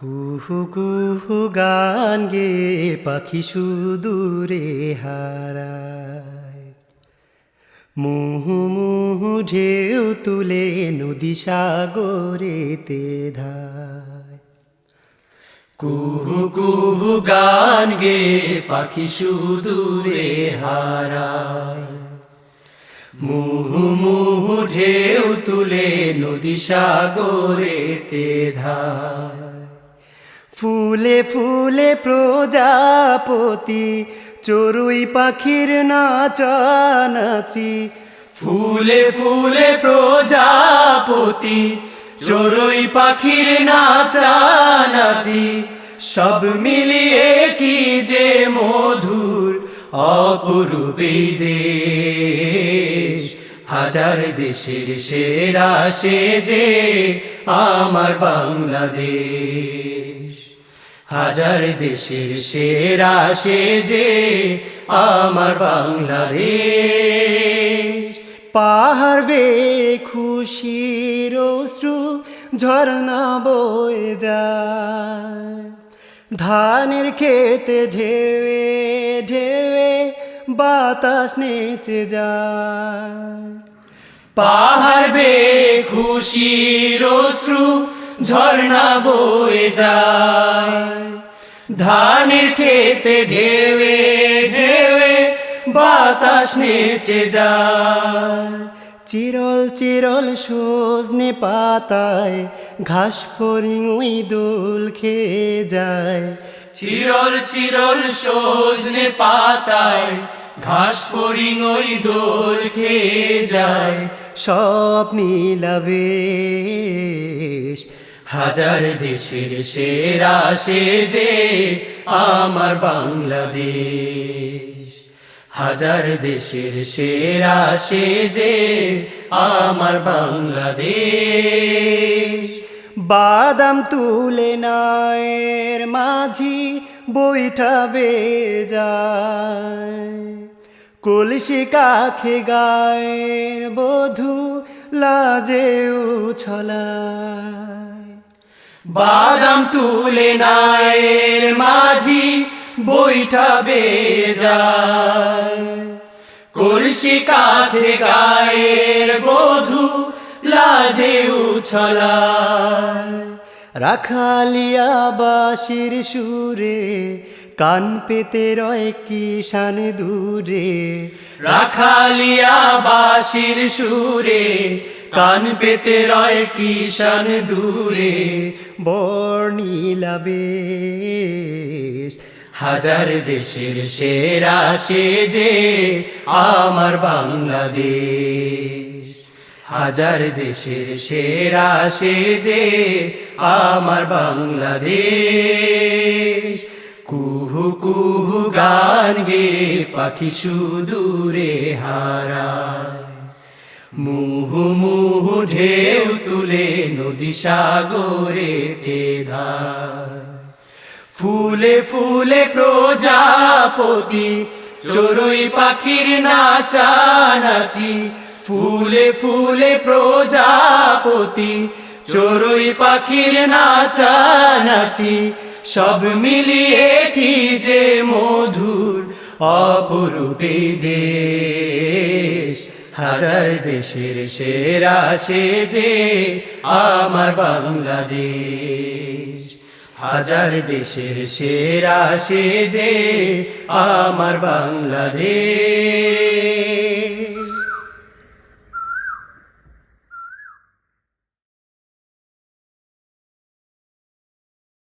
কুহু কুহু গান গে পাখি সুদূরে হারায়। মুহু মুহু ঢেউ তুলে নদী সাগরেতে ধায়। কুহু কুহু গান গে পাখি সুদূরে হারায়। মুহু মুহু ঢেউ তুলে নদী সাগরেতে ধায়। ফুলে ফুলে প্রজাপতি, চড়ুই পাখির নাচানাচি ফুলে ফুলে প্রজাপতি, চড়ুই পাখির নাচানাচি সব মিলিয়ে কি যে মধুর অপরূপে দেশ। হাজার দেশের সেরা সে যে আমার বাংলাদেশ। হাজার দেশের সেরা সে যে আমার বাংলাদেশ। পাহাড় বে খুশির অশ্রু ঝর্ণা বয়ে যায়। ধানের খেতে ঢেবে ঢেবে বাতাস নেচে যায়। পাহাড় বে খুশির অশ্রু ঝর্ণা বয়ে যায়। ধানের খেতে ঢেবে ঢেবে বাতাস নেচে যায়। চিরল চিরল সজনে পাতায় ঘাস ফরিং ওই দোল খেয়ে যায়। চিরল চিরল সজনে পাতায় ঘাস ফরিং ওই দোল খেয়ে যায়। সব নীলাবেশ হাজার দেশের সেরা সে যে আমার বাংলাদেশ। হাজার দেশের সেরা সে যে আমার বাংলাদেশ। বাদাম তুলে নায়ের মাঝি বৈঠাবে যায় কলসি কাখে গায়ের বধু লাজে উছলায় বাদাম তুলে নায়ের মাঝি বৈঠাবে যায়। কলসি গায়ের বধু লাজে উছলায়। রাখালিয়া বাসির সুরে কান পেতে রয় কিষান দূরে। রাখালিয়া বাসির সুরে কান পেতে রয় কিষান দূরে বর্ণিলাবেশ হাজার দেশের সেরা সে যে আমার বাংলাদেশ। হাজার দেশের সেরা সে যে আমার বাংলাদেশ। কুহু কুহু গান গে, পাখি সুদূরে হারায়। মুহু মুহু ঢেউ তুলে নদী সাগরে ধায় ফুলে ফুলে প্রজাপতি, চড়ুই পাখির নাচানাচি ফুলে ফুলে প্রজাপতি, চড়ুই পাখির নাচানাচি সব মিলিয়ে কি যে মধুর অপরূপে দেশ। হাজার দেশের সেরা সে যে আমার বাংলাদেশ। হাজার দেশের সেরা সে যে আমার বাংলাদেশ।